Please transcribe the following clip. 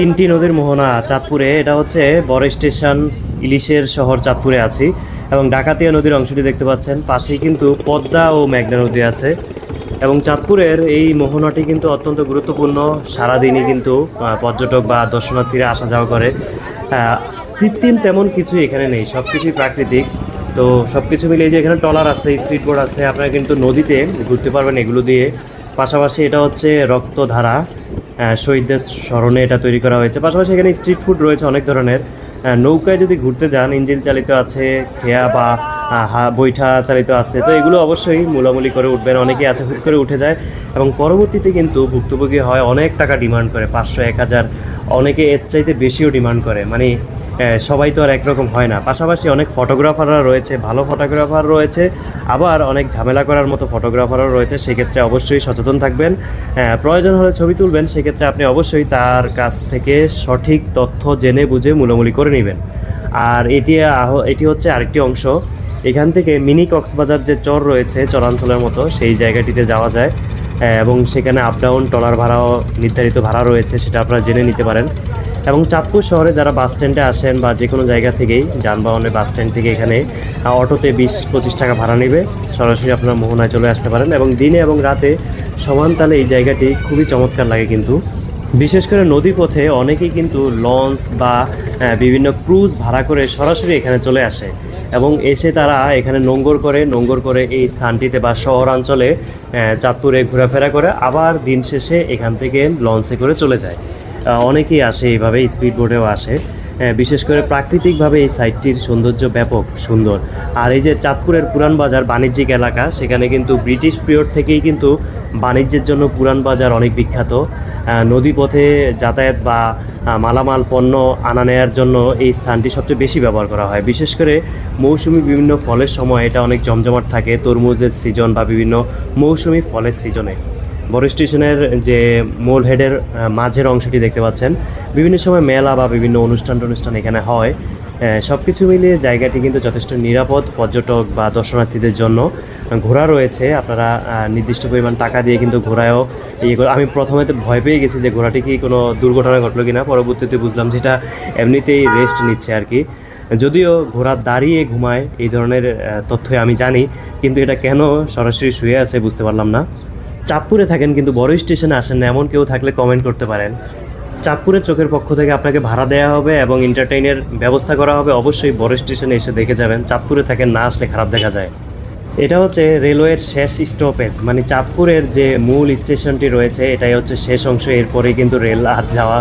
তিনটি নদীর মোহনা চাঁদপুরে। এটা হচ্ছে বড় স্টেশন, ইলিশের শহর চাঁদপুরে আছি এবং ডাকাতিয়া নদীর অংশটি দেখতে পাচ্ছেন। পাশেই কিন্তু পদ্মা ও মেঘনা নদী আছে এবং চাঁদপুরের এই মোহনাটি কিন্তু অত্যন্ত গুরুত্বপূর্ণ। সারাদিনই কিন্তু পর্যটক বা দর্শনার্থীরা আসা যাওয়া করে। কৃত্রিম তেমন কিছু এখানে নেই সব কিছুই প্রাকৃতিক। তো সব কিছু মিলিয়ে যে এখানে টলার আছে, স্পিড বোর্ড আছে, আপনারা কিন্তু নদীতে ঘুরতে পারবেন এগুলো দিয়ে। পাশাপাশি এটা হচ্ছে রক্তধারা। শহীদদের স্মরণে এটা তৈরি করা হয়েছে। পাশাপাশি এখানে স্ট্রিট ফুড রয়েছে অনেক ধরনের। নৌকায় যদি ঘুরতে যান ইঞ্জিন চালিত আছে, খেয়া বা বৈঠা চালিত আছে, তো এগুলো অবশ্যই মোলামুলি করে উঠবেন। অনেকেই আছে হুট করে উঠে যায় এবং পরবর্তীতে কিন্তু ভুক্তভোগী হয়, অনেক টাকা ডিমান্ড করে, পাঁচশো, এক হাজার। অনেকে এর চাইতে বেশিও ডিমান্ড করে। মানে সবাই তো আর একরকম হয় না। পাশাপাশি অনেক ফটোগ্রাফাররা রয়েছে, ভালো ফটোগ্রাফার রয়েছে, আবার অনেক ঝামেলা করার মতো ফটোগ্রাফারও রয়েছে, সেক্ষেত্রে অবশ্যই সচেতন থাকবেন। প্রয়োজন হলে ছবি তুলবেন, সেক্ষেত্রে আপনি অবশ্যই তার কাছ থেকে সঠিক তথ্য জেনে বুঝে মূলামূলি করে নেবেন। আর এটি এটি হচ্ছে আরেকটি অংশ। এখান থেকে মিনি কক্সবাজার যে চর রয়েছে, চরাঞ্চলের মতো, সেই জায়গাটিতে যাওয়া যায়। এবং সেখানে আপ ডাউন টলার ভাড়াও নির্ধারিত ভাড়া রয়েছে, সেটা আপনারা জেনে নিতে পারেন। এবং চাঁদপুর শহরে যারা বাস স্ট্যান্ডে আসেন বা যে কোনো জায়গা থেকেই যানবাহনে বাস স্ট্যান্ড থেকে এখানে অটোতে বিশ পঁচিশ টাকা ভাড়া নেবে। সরাসরি আপনারা মোহনায় চলে আসতে পারেন এবং দিনে এবং রাতে সমান তালে এই জায়গাটি খুবই চমৎকার লাগে কিন্তু। বিশেষ করে নদী পথে অনেকেই কিন্তু লঞ্চ বা বিভিন্ন ক্রুজ ভাড়া করে সরাসরি এখানে চলে আসে এবং এসে তারা এখানে নোঙ্গর করে নোঙ্গর করে এই স্থানটিতে বা শহরাঞ্চলে চাঁদপুরে ঘোরাফেরা করে আবার দিন শেষে এখান থেকে লঞ্চে করে চলে যায়। অনেকেই আসে এইভাবে স্পিড বোটেও আসে। আহ, বিশেষ করে প্রাকৃতিকভাবে এই সাইটটির সৌন্দর্য ব্যাপক সুন্দর। আর এই যে চাঁদপুরের পুরান বাজার বাণিজ্যিক এলাকা সেখানে কিন্তু ব্রিটিশ পিরিয়ড থেকেই কিন্তু বাণিজ্যের জন্য পুরান বাজার অনেক বিখ্যাত। নদীপথে যাতায়াত বা মালামাল পণ্য আনা নেয়ার জন্য এই স্থানটি সবচেয়ে বেশি ব্যবহার করা হয়। বিশেষ করে মৌসুমি বিভিন্ন ফলের সময় এটা অনেক জমজমাট থাকে তরমুজের সিজন বা বিভিন্ন মৌসুমি ফলের সিজনে। বড় স্টেশনের যে মোল হেডের মাঝের অংশটি দেখতে পাচ্ছেন। বিভিন্ন সময় মেলা বা বিভিন্ন অনুষ্ঠান টনুষ্ঠান এখানে হয়। সব কিছু মিলিয়ে জায়গাটি কিন্তু যথেষ্ট নিরাপদ পর্যটক বা দর্শনার্থীদের জন্য ঘোরা রয়েছে। আপনারা নির্দিষ্ট পরিমাণ টাকা দিয়ে কিন্তু ঘোরায়ও ইয়ে আমি প্রথমে তো ভয় পেয়ে গেছি যে ঘোড়াটি কি কোনো দুর্ঘটনা ঘটলো কিনা পরবর্তীতে বুঝলাম যেটা এমনিতেই রেস্ট নিচ্ছে আর কি। যদিও ঘোড়া দাঁড়িয়ে ঘুমায় এই ধরনের আহ, তথ্যই আমি জানি কিন্তু এটা কেন সরাসরি শুয়ে আছে বুঝতে পারলাম না। চাঁদপুরে থাকেন কিন্তু বড় স্টেশনে আসেন না, এমন কেউ থাকলে কমেন্ট করতে পারেন। চাঁদপুরের চোখের পক্ষ থেকে আপনাকে ভাড়া দেওয়া হবে এবং এন্টারটেইনের ব্যবস্থা করা হবে। অবশ্যই বড় স্টেশনে এসে দেখে যাবেন, চাঁদপুরে থাকেন না আসলে খারাপ দেখা যায়। এটা হচ্ছে রেলওয়ের শেষ স্টপেজ মানে চাঁদপুরের যে মূল স্টেশনটি রয়েছে, এটাই হচ্ছে শেষ অংশ। এরপরেই কিন্তু রেল আর যাওয়া